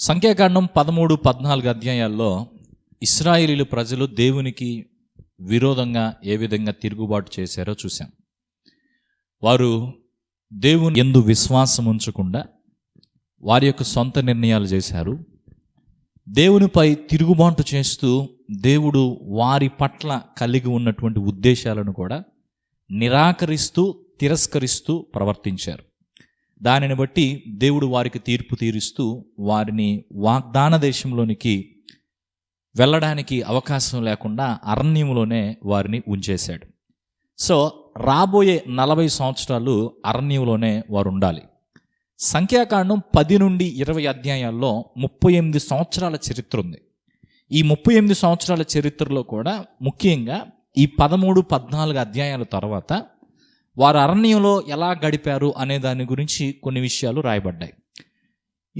సంఖ్యాకాండం పదమూడు పద్నాలుగు అధ్యాయాల్లో ఇస్రాయేలీలు ప్రజలు దేవునికి విరోధంగా ఏ విధంగా తిరుగుబాటు చేశారో చూశాం. వారు దేవుని ఎందు విశ్వాసం ఉంచకుండా వారి యొక్క సొంత నిర్ణయాలు చేశారు. దేవునిపై తిరుగుబాటు చేస్తూ దేవుడు వారి పట్ల కలిగి ఉన్నటువంటి ఉద్దేశాలను కూడా నిరాకరిస్తూ తిరస్కరిస్తూ ప్రవర్తించారు. దానిని బట్టి దేవుడు వారికి తీర్పు తీరుస్తూ వారిని వాగ్దాన దేశంలోనికి వెళ్ళడానికి అవకాశం లేకుండా అరణ్యంలోనే వారిని ఉంచేశాడు. సో రాబోయే నలభై సంవత్సరాలు అరణ్యంలోనే వారు ఉండాలి సంఖ్యాకాండం పది నుండి ఇరవై అధ్యాయాల్లో ముప్పై ఎనిమిది సంవత్సరాల చరిత్ర ఉంది. ఈ ముప్పై ఎనిమిది సంవత్సరాల చరిత్రలో కూడా ముఖ్యంగా ఈ పదమూడు పద్నాలుగు అధ్యాయాల తర్వాత వారు అరణ్యంలో ఎలా గడిపారు అనే దాని గురించి కొన్ని విషయాలు రాయబడ్డాయి.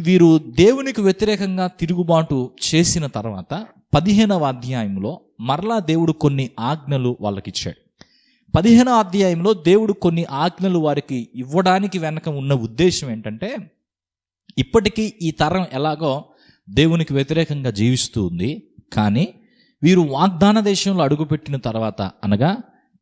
వీరు దేవునికి వ్యతిరేకంగా తిరుగుబాటు చేసిన తర్వాత పదిహేనవ అధ్యాయంలో మరలా దేవుడు కొన్ని ఆజ్ఞలు వాళ్ళకిచ్చాడు. పదిహేనవ అధ్యాయంలో దేవుడు కొన్ని ఆజ్ఞలు వారికి ఇవ్వడానికి వెనక ఉన్న ఉద్దేశం ఏంటంటే ఇప్పటికీ ఈ తరం ఎలాగో దేవునికి వ్యతిరేకంగా జీవిస్తూ ఉంది. కానీ వీరు వాగ్దాన దేశంలో అడుగుపెట్టిన తర్వాత అనగా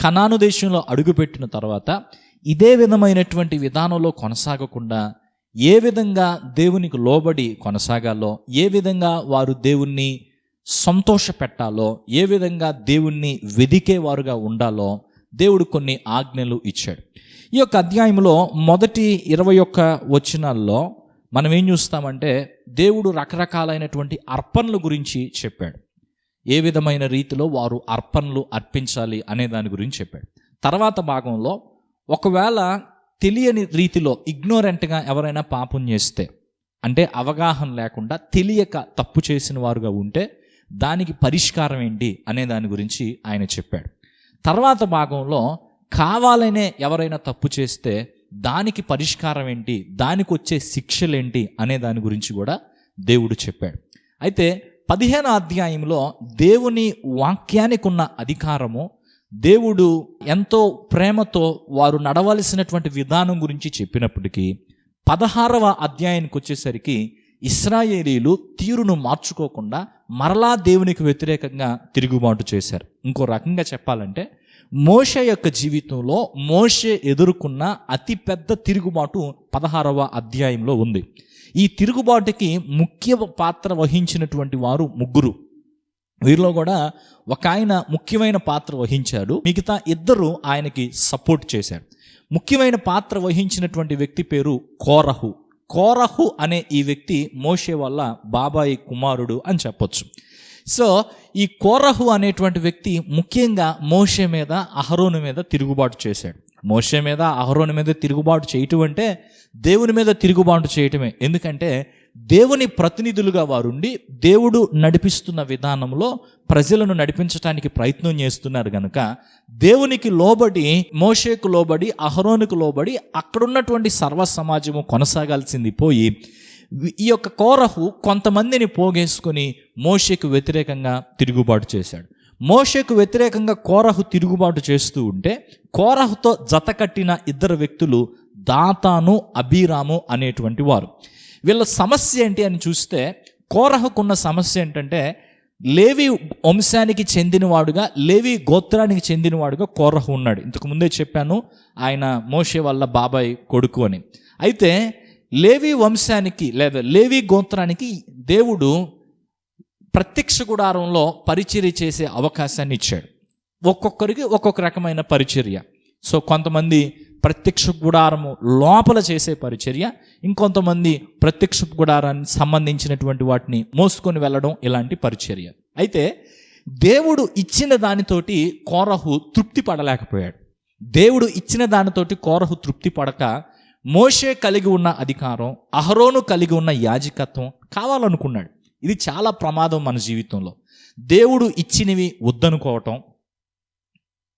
కనాను దేశంలో అడుగుపెట్టిన తర్వాత ఇదే విధమైనటువంటి విధానంలో కొనసాగకుండా ఏ విధంగా దేవునికి లోబడి కొనసాగాలో ఏ విధంగా వారు దేవుణ్ణి సంతోష పెట్టాలో ఏ విధంగా దేవుణ్ణి వెదికేవారుగా ఉండాలో దేవుడు కొన్ని ఆజ్ఞలు ఇచ్చాడు. ఈ యొక్క అధ్యాయంలో మొదటి ఇరవై ఒక్క వచనాల్లో మనం ఏం చూస్తామంటే దేవుడు రకరకాలైనటువంటి అర్పణల గురించి చెప్పాడు. ఏ విధమైన రీతిలో వారు అర్పణలు అర్పించాలి అనే దాని గురించి చెప్పాడు. తర్వాత భాగంలో ఒకవేళ తెలియని రీతిలో ఇగ్నోరెంట్గా ఎవరైనా పాపం చేస్తే అంటే అవగాహన లేకుండా తెలియక తప్పు చేసిన వారుగా ఉంటే దానికి పరిష్కారం ఏంటి అనే దాని గురించి ఆయన చెప్పాడు. తర్వాత భాగంలో కావాలనే ఎవరైనా తప్పు చేస్తే దానికి పరిష్కారం ఏంటి దానికి వచ్చే శిక్షలేంటి అనే దాని గురించి కూడా దేవుడు చెప్పాడు. అయితే పదిహేను అధ్యాయంలో దేవుని వాక్యానికి ఉన్న అధికారము దేవుడు ఎంతో ప్రేమతో వారు నడవలసినటువంటి విధానం గురించి చెప్పినప్పటికీ పదహారవ అధ్యాయానికి వచ్చేసరికి ఇస్రాయేలీలు తీరును మార్చుకోకుండా మరలా దేవునికి వ్యతిరేకంగా తిరుగుబాటు చేశారు. ఇంకో రకంగా చెప్పాలంటే మోషే యొక్క జీవితంలో మోషే ఎదుర్కొన్న అతిపెద్ద తిరుగుబాటు పదహారవ అధ్యాయంలో ఉంది. ఈ తిరుగుబాటుకి ముఖ్య పాత్ర వహించినటువంటి వారు ముగ్గురు. వీరిలో కూడా ఒక ఆయన ముఖ్యమైన పాత్ర వహించాడు. మిగతా ఇద్దరు ఆయనకి సపోర్ట్ చేశాడు ముఖ్యమైన పాత్ర వహించినటువంటి వ్యక్తి పేరు కోరహు. కోరహు అనే ఈ వ్యక్తి మోషే వల్ల బాబాయి కుమారుడు అని చెప్పొచ్చు. సో ఈ కోరహు అనేటువంటి వ్యక్తి ముఖ్యంగా మోషే మీద అహరోను మీద తిరుగుబాటు చేశాడు. మోషే మీద అహరోని మీద తిరుగుబాటు చేయటం అంటే దేవుని మీద తిరుగుబాటు చేయటమే. ఎందుకంటే దేవుని ప్రతినిధులుగా వారుండి దేవుడు నడిపిస్తున్న విధానంలో ప్రజలను నడిపించడానికి ప్రయత్నం చేస్తున్నారు కనుక దేవునికి లోబడి మోషేకు లోబడి అహరోనుకు లోబడి అక్కడున్నటువంటి సర్వ సమాజము కొనసాగాల్సింది పోయి ఈ యొక్క కోరహు కొంతమందిని పోగేసుకొని మోషేకు వ్యతిరేకంగా తిరుగుబాటు చేశాడు. మోషేకు వ్యతిరేకంగా కోరహు తిరుగుబాటు చేస్తూ ఉంటే కోరహుతో జత కట్టిన ఇద్దరు వ్యక్తులు దాతాను అభిరాము అనేటువంటి వారు. వీళ్ళ సమస్య ఏంటి అని చూస్తే కోరహకున్న సమస్య ఏంటంటే లేవి వంశానికి చెందినవాడుగా లేవి గోత్రానికి చెందినవాడుగా కోరహు ఉన్నాడు. ఇంతకు ముందే చెప్పాను ఆయన మోషే వల్ల బాబాయ్ కొడుకు అని. అయితే లేవి వంశానికి లేదా లేవి గోత్రానికి దేవుడు ప్రత్యక్ష గుడారంలో పరిచర్య చేసే అవకాశాన్ని ఇచ్చాడు. ఒక్కొక్కరికి ఒక్కొక్క రకమైన పరిచర్య. సో కొంతమంది ప్రత్యక్ష గుడారము లోపల చేసే పరిచర్య ఇంకొంతమంది ప్రత్యక్ష గుడారానికి సంబంధించినటువంటి వాటిని మోసుకొని వెళ్ళడం ఇలాంటి పరిచర్య. అయితే దేవుడు ఇచ్చిన దానితోటి కోరహు తృప్తి పడలేకపోయాడు. దేవుడు ఇచ్చిన దానితోటి కోరహు తృప్తి పడక మోషే కలిగి ఉన్న అధికారం అహరోను కలిగి ఉన్న యాజకత్వం కావాలనుకున్నాడు. ఇది చాలా ప్రమాదం మన జీవితంలో. దేవుడు ఇచ్చినవి వద్దనుకోవటం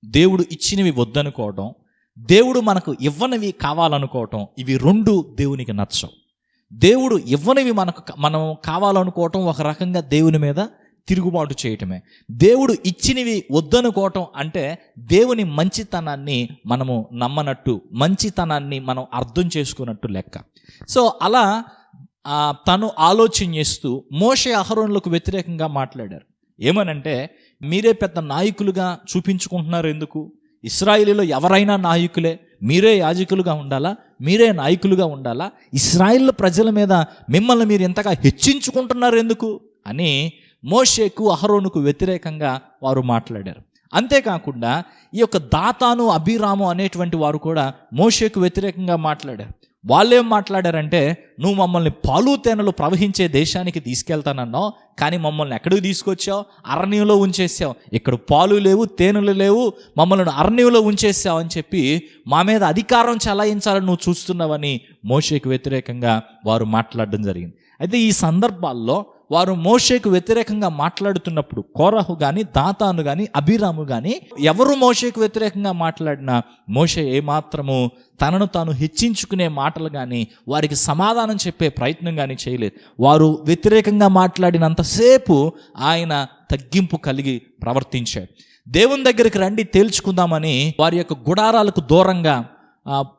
దేవుడు ఇచ్చినవి వద్దనుకోవటం దేవుడు మనకు ఇవ్వనివి కావాలనుకోవటం ఇవి రెండు దేవునికి నచ్చవు. దేవుడు ఇవ్వనివి మనకు మనం కావాలనుకోవటం ఒక రకంగా దేవుని మీద తిరుగుబాటు చేయటమే. దేవుడు ఇచ్చినవి వద్దనుకోవటం అంటే దేవుని మంచితనాన్ని మనము నమ్మనట్టు మంచితనాన్ని మనం అర్థం చేసుకున్నట్టు లెక్క. సో అలా తను ఆలోచన చేస్తూ మోషే అహరోన్లకు వ్యతిరేకంగా మాట్లాడారు. ఏమనంటే మీరే పెద్ద నాయకులుగా చూపించుకుంటున్నారు ఎందుకు? ఇస్రాయిలీలో ఎవరైనా నాయకులే మీరే యాజకులుగా ఉండాలా? మీరే నాయకులుగా ఉండాలా? ఇస్రాయిల్ ప్రజల మీద మిమ్మల్ని మీరు ఎంతగా హెచ్చించుకుంటున్నారు ఎందుకు? అని మోషేకు అహరోనుకు వ్యతిరేకంగా వారు మాట్లాడారు. అంతేకాకుండా ఈ యొక్క దాతాను అభిరాము అనేటువంటి వారు కూడా మోషేకు వ్యతిరేకంగా మాట్లాడారు. వాళ్ళేం మాట్లాడారంటే నువ్వు మమ్మల్ని పాలు తేనెలు ప్రవహించే దేశానికి తీసుకెళ్తానన్నావు కానీ మమ్మల్ని ఎక్కడికి తీసుకొచ్చావు? అరణ్యంలో ఉంచేసావు. ఇక్కడ పాలు లేవు తేనెలు లేవు మమ్మల్ని అరణ్యంలో ఉంచేసావు అని చెప్పి మా మీద అధికారం చలాయించాలని నువ్వు చూస్తున్నావని మోషేకి వ్యతిరేకంగా వారు మాట్లాడడం జరిగింది. అయితే ఈ సందర్భాల్లో వారు మోషేకు వ్యతిరేకంగా మాట్లాడుతున్నప్పుడు కోరహు కానీ దాతాను కానీ అభిరాము కానీ ఎవరు మోషేకు వ్యతిరేకంగా మాట్లాడినా మోషే ఏమాత్రము తనను తాను హెచ్చించుకునే మాటలు కానీ వారికి సమాధానం చెప్పే ప్రయత్నం కానీ చేయలేదు. వారు వ్యతిరేకంగా మాట్లాడినంతసేపు ఆయన తగ్గింపు కలిగి ప్రవర్తించాడు. దేవుని దగ్గరికి రండి తేల్చుకుందామని వారి యొక్క గుడారాలకు దూరంగా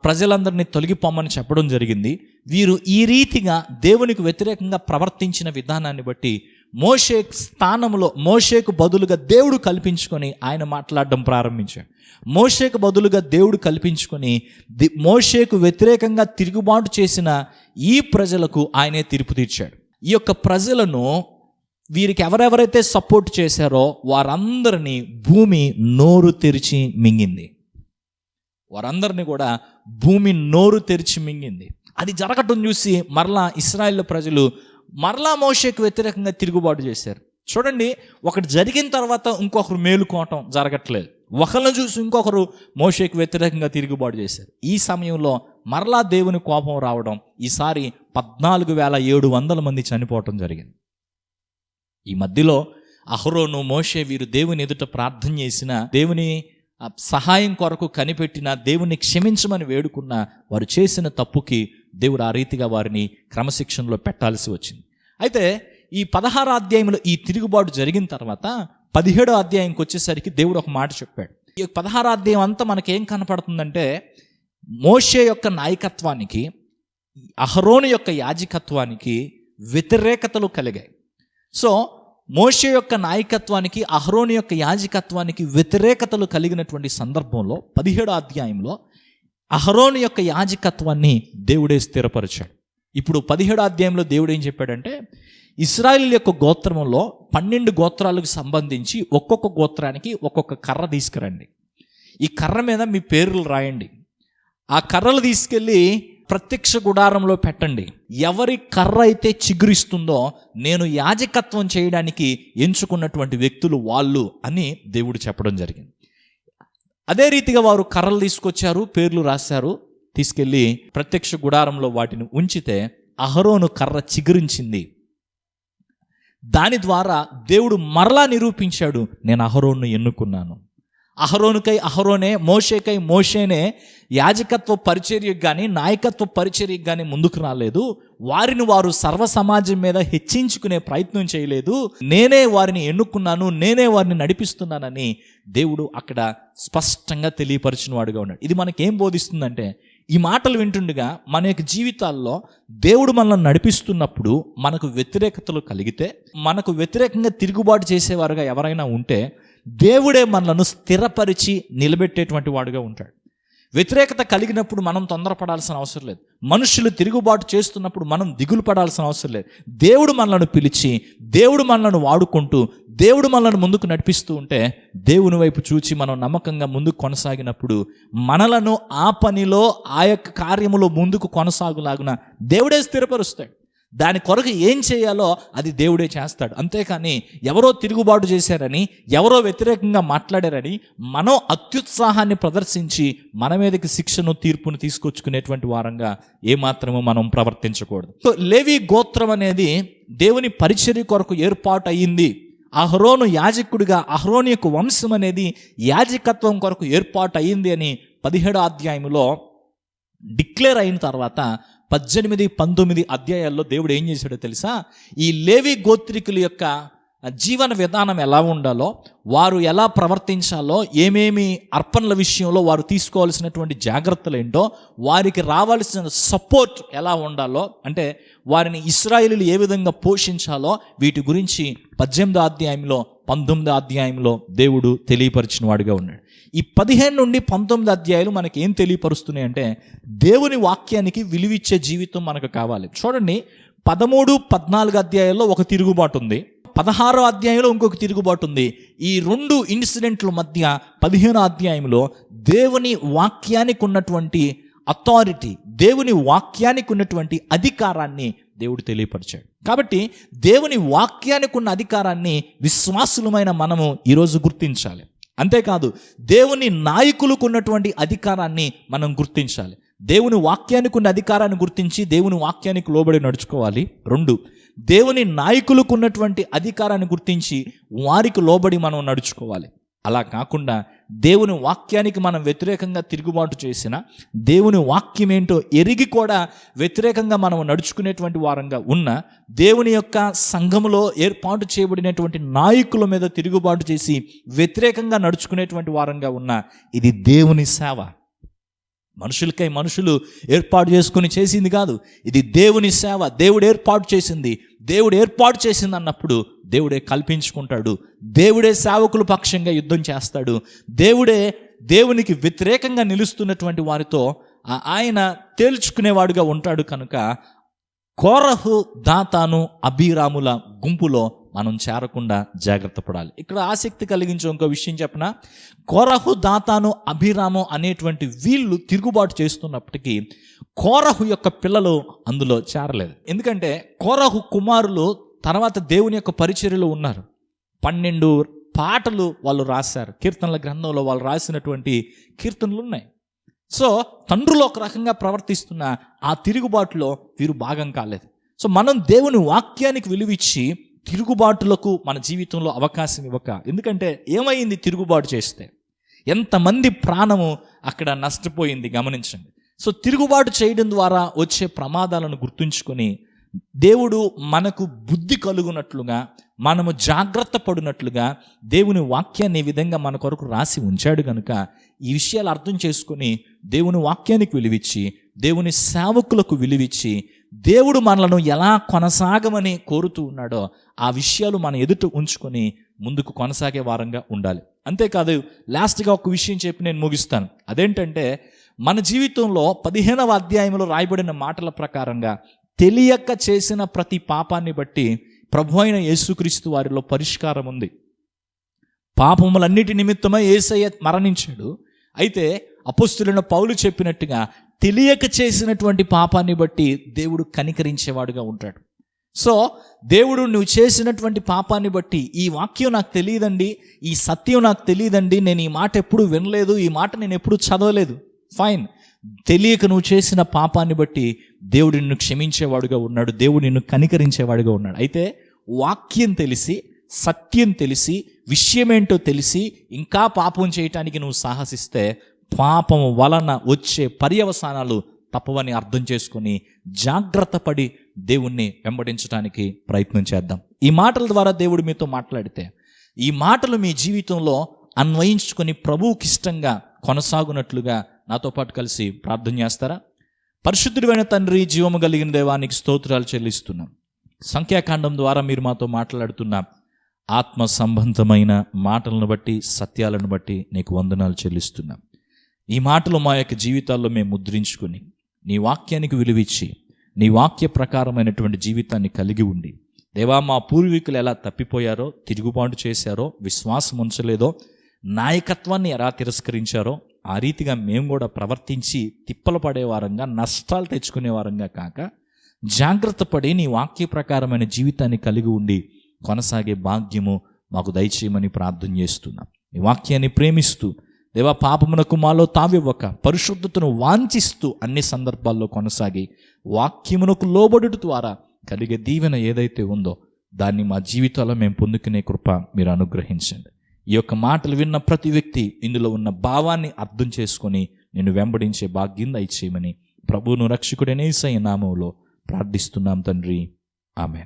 ప్రజలందరినీ తొలగిపోమని చెప్పడం జరిగింది. వీరు ఈ రీతిగా దేవునికి వ్యతిరేకంగా ప్రవర్తించిన విధానాన్ని బట్టి మోషే స్థానంలో మోషేకు బదులుగా దేవుడు కల్పించుకొని ఆయన మాట్లాడడం ప్రారంభించాడు. మోషేకు బదులుగా దేవుడు కల్పించుకొని ది మోషేకు వ్యతిరేకంగా తిరుగుబాటు చేసిన ఈ ప్రజలకు ఆయనే తీర్పు తీర్చాడు. ఈ యొక్క ప్రజలను వీరికి ఎవరెవరైతే సపోర్ట్ చేశారో వారందరినీ భూమి నోరు తెరిచి మింగింది. వారందరినీ కూడా భూమి నోరు తెరిచి మింగింది. అది జరగటం చూసి మరలా ఇస్రాయిల్ ప్రజలు మరలా మోషేకు వ్యతిరేకంగా తిరుగుబాటు చేశారు. చూడండి ఒకటి జరిగిన తర్వాత ఇంకొకరు మేలుకోవటం జరగట్లేదు. ఒకరిని చూసి ఇంకొకరు మోషేకు వ్యతిరేకంగా తిరుగుబాటు చేశారు. ఈ సమయంలో మరలా దేవుని కోపం రావడం ఈసారి పద్నాలుగు వేల ఏడు వందల మంది చనిపోవటం జరిగింది. ఈ మధ్యలో అహరోను మోషే వీరు దేవుని ఎదుట ప్రార్థన చేసిన దేవుని సహాయం కొరకు కనిపెట్టిన దేవుని క్షమించమని వేడుకున్న వారు చేసిన తప్పుకి దేవుడు ఆ రీతిగా వారిని క్రమశిక్షణలో పెట్టాల్సి వచ్చింది. అయితే ఈ పదహారు అధ్యాయంలో ఈ తిరుగుబాటు జరిగిన తర్వాత పదిహేడో అధ్యాయంకి వచ్చేసరికి దేవుడు ఒక మాట చెప్పాడు. ఈ పదహారు అధ్యాయం అంతా మనకేం కనపడుతుందంటే మోషే యొక్క నాయకత్వానికి అహరోను యొక్క యాజకత్వానికి వ్యతిరేకతలు కలిగాయి. సో మోషే యొక్క నాయకత్వానికి అహరోని యొక్క యాజకత్వానికి వ్యతిరేకతలు కలిగినటువంటి సందర్భంలో పదిహేడో అధ్యాయంలో అహరోను యొక్క యాజకత్వాన్ని దేవుడే స్థిరపరిచాడు. ఇప్పుడు పదిహేడో అధ్యాయంలో దేవుడు ఏం చెప్పాడంటే ఇస్రాయిల్ యొక్క గోత్రంలో పన్నెండు గోత్రాలకు సంబంధించి ఒక్కొక్క గోత్రానికి ఒక్కొక్క కర్ర తీసుకురండి. ఈ కర్ర మీద మీ పేర్లు రాయండి. ఆ కర్రలు తీసుకెళ్ళి ప్రత్యక్ష గుడారంలో పెట్టండి. ఎవరి కర్ర అయితే చిగురిస్తుందో నేను యాజకత్వం చేయడానికి ఎంచుకున్నటువంటి వ్యక్తులు వాళ్ళు అని దేవుడు చెప్పడం జరిగింది. అదే రీతిగా వారు కర్రలు తీసుకొచ్చారు పేర్లు రాశారు. తీసుకెళ్ళి ప్రత్యక్ష గుడారంలో వాటిని ఉంచితే అహరోను కర్ర చిగురించింది. దాని ద్వారా దేవుడు మరలా నిరూపించాడు నేను అహరోను ఎన్నుకున్నాను. అహరోనుకై అహరోనే మోషేకై మోషేనే యాజకత్వ పరిచర్యకు కానీ నాయకత్వ పరిచర్యకు కానీ ముందుకు రాలేదు. వారిని వారు సర్వ సమాజం మీద హెచ్చించుకునే ప్రయత్నం చేయలేదు. నేనే వారిని ఎన్నుకున్నాను నేనే వారిని నడిపిస్తున్నానని దేవుడు అక్కడ స్పష్టంగా తెలియపరిచిన వాడుగా ఉన్నాడు. ఇది మనకేం బోధిస్తుందంటే ఈ మాటలు వింటుండగా మన యొక్క జీవితాల్లో దేవుడు మనల్ని నడిపిస్తున్నప్పుడు మనకు వ్యతిరేకతలు కలిగితే మనకు వ్యతిరేకంగా తిరుగుబాటు చేసేవారుగా ఎవరైనా ఉంటే దేవుడే మనలను స్థిరపరిచి నిలబెట్టేటువంటి వాడుగా ఉంటాడు. వ్యతిరేకత కలిగినప్పుడు మనం తొందరపడాల్సిన అవసరం లేదు. మనుషులు తిరుగుబాటు చేస్తున్నప్పుడు మనం దిగులు పడాల్సిన అవసరం లేదు. దేవుడు మనలను పిలిచి దేవుడు మనలను వాడుకుంటూ దేవుడు మనలను ముందుకు నడిపిస్తూ ఉంటే దేవుని వైపు చూచి మనం నమ్మకంగా ముందుకు కొనసాగినప్పుడు మనలను ఆ పనిలో ఆ యొక్క కార్యములో ముందుకు కొనసాగులాగున దేవుడే స్థిరపరుస్తాడు. దాని కొరకు ఏం చేయాలో అది దేవుడే చేస్తాడు. అంతేకాని ఎవరో తిరుగుబాటు చేశారని ఎవరో వ్యతిరేకంగా మాట్లాడారని మనం అత్యుత్సాహాన్ని ప్రదర్శించి మన మీదకి శిక్షను తీర్పును తీసుకొచ్చుకునేటువంటి వారంగా ఏమాత్రము మనం ప్రవర్తించకూడదు. సో లేవి గోత్రం అనేది దేవుని పరిచర్య కొరకు ఏర్పాటు అయ్యింది అహ్రోను యాజకుడిగా అహరోను యొక్క వంశం అనేది యాజకత్వం కొరకు ఏర్పాటు అయ్యింది అని పదిహేడో అధ్యాయంలో డిక్లేర్ అయిన తర్వాత పద్దెనిమిది పంతొమ్మిది అధ్యాయాల్లో దేవుడు ఏం చేశాడో తెలుసా? ఈ లేవి గోత్రికుల యొక్క జీవన విధానం ఎలా ఉండాలో వారు ఎలా ప్రవర్తించాలో ఏమేమి అర్పణల విషయంలో వారు తీసుకోవాల్సినటువంటి జాగ్రత్తలు ఏంటో వారికి రావాల్సిన సపోర్ట్ ఎలా ఉండాలో అంటే వారిని ఇస్రాయిలీలు ఏ విధంగా పోషించాలో వీటి గురించి పద్దెనిమిదో అధ్యాయంలో పంతొమ్మిదో అధ్యాయంలో దేవుడు తెలియపరిచిన వాడిగా ఉన్నాడు. ఈ పదిహేను నుండి పంతొమ్మిది అధ్యాయులు మనకి ఏం తెలియపరుస్తున్నాయి అంటే దేవుని వాక్యానికి విలువిచ్చే జీవితం మనకు కావాలి. చూడండి పదమూడు పద్నాలుగు అధ్యాయాల్లో ఒక తిరుగుబాటు ఉంది. పదహారో అధ్యాయంలో ఇంకొక తిరుగుబాటు ఉంది. ఈ రెండు ఇన్సిడెంట్ల మధ్య పదిహేనో అధ్యాయంలో దేవుని వాక్యానికి ఉన్నటువంటి అథారిటీ దేవుని వాక్యానికి ఉన్నటువంటి అధికారాన్ని దేవుడు తెలియపరిచాడు. కాబట్టి దేవుని వాక్యానికి ఉన్న అధికారాన్ని విశ్వాసులమైన మనము ఈరోజు గుర్తించాలి. అంతేకాదు దేవుని నాయకులకు ఉన్నటువంటి అధికారాన్ని మనం గుర్తించాలి. దేవుని వాక్యానికి ఉన్న అధికారాన్ని గుర్తించి దేవుని వాక్యానికి లోబడి నడుచుకోవాలి. రెండు దేవుని నాయకులకు ఉన్నటువంటి అధికారాన్ని గుర్తించి వారికి లోబడి మనం నడుచుకోవాలి. అలా కాకుండా దేవుని వాక్యానికి మనం వ్యతిరేకంగా తిరుగుబాటు చేసిన దేవుని వాక్యం ఏంటో ఎరిగి కూడా వ్యతిరేకంగా మనం నడుచుకునేటువంటి వారంగా ఉన్న దేవుని యొక్క సంఘములో ఏర్పాటు చేయబడినటువంటి నాయకుల మీద తిరుగుబాటు చేసి వ్యతిరేకంగా నడుచుకునేటువంటి వారంగా ఉన్న ఇది దేవుని సేవ. మనుషులకై మనుషులు ఏర్పాటు చేసుకుని చేసింది కాదు. ఇది దేవుని సేవ దేవుడు ఏర్పాటు చేసింది. దేవుడు ఏర్పాటు చేసింది అన్నప్పుడు దేవుడే కల్పించుకుంటాడు. దేవుడే సేవకుల పక్షంగా యుద్ధం చేస్తాడు. దేవుడే దేవునికి వ్యతిరేకంగా నిలుస్తున్నటువంటి వారితో ఆయన తేల్చుకునేవాడుగా ఉంటాడు కనుక కోరహు దాతాను అభిరాముల గుంపులో మనం చేరకుండా జాగ్రత్త పడాలి. ఇక్కడ ఆసక్తి కలిగించే ఇంకో విషయం చెప్పిన? కోరహు దాతాను అభిరాము అనేటువంటి వీళ్ళు తిరుగుబాటు చేస్తున్నప్పటికీ కోరహు యొక్క పిల్లలు అందులో చేరలేదు. ఎందుకంటే కోరహు కుమారులు తర్వాత దేవుని యొక్క పరిచర్యలు ఉన్నారు. పన్నెండు పాటలు వాళ్ళు రాశారు. కీర్తనల గ్రంథంలో వాళ్ళు రాసినటువంటి కీర్తనలు ఉన్నాయి. సో తండ్రులు ఒక రకంగా ప్రవర్తిస్తున్న ఆ తిరుగుబాటులో వీరు భాగం కాలేదు. సో మనం దేవుని వాక్యానికి విలువిచ్చి తిరుగుబాటులకు మన జీవితంలో అవకాశం ఇవ్వక. ఎందుకంటే ఏమైంది తిరుగుబాటు చేస్తే? ఎంతమంది ప్రాణము అక్కడ నష్టపోయింది గమనించండి. సో తిరుగుబాటు చేయడం ద్వారా వచ్చే ప్రమాదాలను గుర్తుంచుకొని దేవుడు మనకు బుద్ధి కలుగునట్లుగా మనము జాగ్రత్త పడినట్లుగా దేవుని వాక్యాన్ని ఈ విధంగా మన కొరకు రాసి ఉంచాడు కనుక ఈ విషయాలు అర్థం చేసుకొని దేవుని వాక్యానికి విలువిచ్చి దేవుని సేవకులకు విలువిచ్చి దేవుడు మనలను ఎలా కొనసాగమని కోరుతూ ఉన్నాడో ఆ విషయాలు మన ఎదుట ఉంచుకొని ముందుకు కొనసాగే వారంగా ఉండాలి. అంతేకాదు లాస్ట్గా ఒక విషయం చెప్పి నేను ముగిస్తాను. అదేంటంటే మన జీవితంలో పదిహేనవ అధ్యాయంలో రాయబడిన మాటల ప్రకారంగా తెలియక చేసిన ప్రతి పాపాన్ని బట్టి ప్రభు అయిన యేసుక్రీస్తు వారిలో పరిష్కారం ఉంది. పాపములన్నిటి నిమిత్తమై ఏసయ్య మరణించాడు. అయితే అపుస్తులైన పౌలు చెప్పినట్టుగా తెలియక చేసినటువంటి పాపాన్ని బట్టి దేవుడు కనికరించేవాడుగా ఉంటాడు. సో దేవుడు నువ్వు చేసినటువంటి పాపాన్ని బట్టి ఈ వాక్యం నాకు తెలియదండి ఈ సత్యం నాకు తెలియదండి నేను ఈ మాట ఎప్పుడు వినలేదు ఈ మాట నేను ఎప్పుడు చదవలేదు. ఫైన్ తెలియక నువ్వు చేసిన పాపాన్ని బట్టి దేవుడు నిన్ను క్షమించేవాడుగా ఉన్నాడు దేవుడు నిన్ను కనికరించేవాడుగా ఉన్నాడు. అయితే వాక్యం తెలిసి సత్యం తెలిసి విషయమేంటో తెలిసి ఇంకా పాపం చేయటానికి నువ్వు సాహసిస్తే పాపం వలన వచ్చే పర్యవసానాలు తప్పవని అర్థం చేసుకొని జాగ్రత్త పడి దేవుణ్ణి వెంబడించడానికి ప్రయత్నం చేద్దాం. ఈ మాటల ద్వారా దేవుడు మీతో మాట్లాడితే ఈ మాటలు మీ జీవితంలో అన్వయించుకొని ప్రభువుకి ఇష్టంగా కొనసాగునట్లుగా నాతో పాటు కలిసి ప్రార్థన చేస్తారా? పరిశుద్ధుడైన తండ్రి జీవము కలిగిన దేవానికి స్తోత్రాలు చెల్లిస్తున్నాం. సంఖ్యాకాండం ద్వారా మీరు మాతో మాట్లాడుతున్న ఆత్మ సంబంధమైన మాటలను బట్టి సత్యాలను బట్టి నీకు వందనాలు చెల్లిస్తున్నాం. ఈ మాటలు మా యొక్క జీవితాల్లో మేము ముద్రించుకొని నీ వాక్యానికి విలువిచ్చి నీ వాక్య ప్రకారమైనటువంటి జీవితాన్ని కలిగి ఉండి దేవా మా పూర్వీకులు ఎలా తప్పిపోయారో తిరుగుబాటు చేశారో విశ్వాసం ఉంచలేదో నాయకత్వాన్ని ఎలా తిరస్కరించారో ఆ రీతిగా మేము కూడా ప్రవర్తించి తిప్పలు పడే వారంగా నష్టాలు తెచ్చుకునే వారంగా కాక జాగ్రత్త పడి నీ వాక్య ప్రకారమైన జీవితాన్ని కలిగి ఉండి కొనసాగే భాగ్యము మాకు దయచేయమని ప్రార్థన చేస్తున్నాం. ఈ వాక్యాన్ని ప్రేమిస్తూ దేవా పాపమునకు మాలో తావివ్వక పరిశుద్ధతను వాంఛిస్తూ అన్ని సందర్భాల్లో కొనసాగి వాక్యమునకు లోబడుట ద్వారా కలిగే దీవెన ఏదైతే ఉందో దాన్ని మా జీవితాల్లో మేము పొందుకునే కృప మీరు అనుగ్రహించండి. ఈ యొక్క మాటలు విన్న ప్రతి వ్యక్తి ఇందులో ఉన్న భావాన్ని అర్థం చేసుకొని నేను వెంబడించే భాగ్యం దయచేయమని ప్రభువును రక్షకుడనే నామంలో ప్రార్థిస్తున్నాం తండ్రి. ఆమె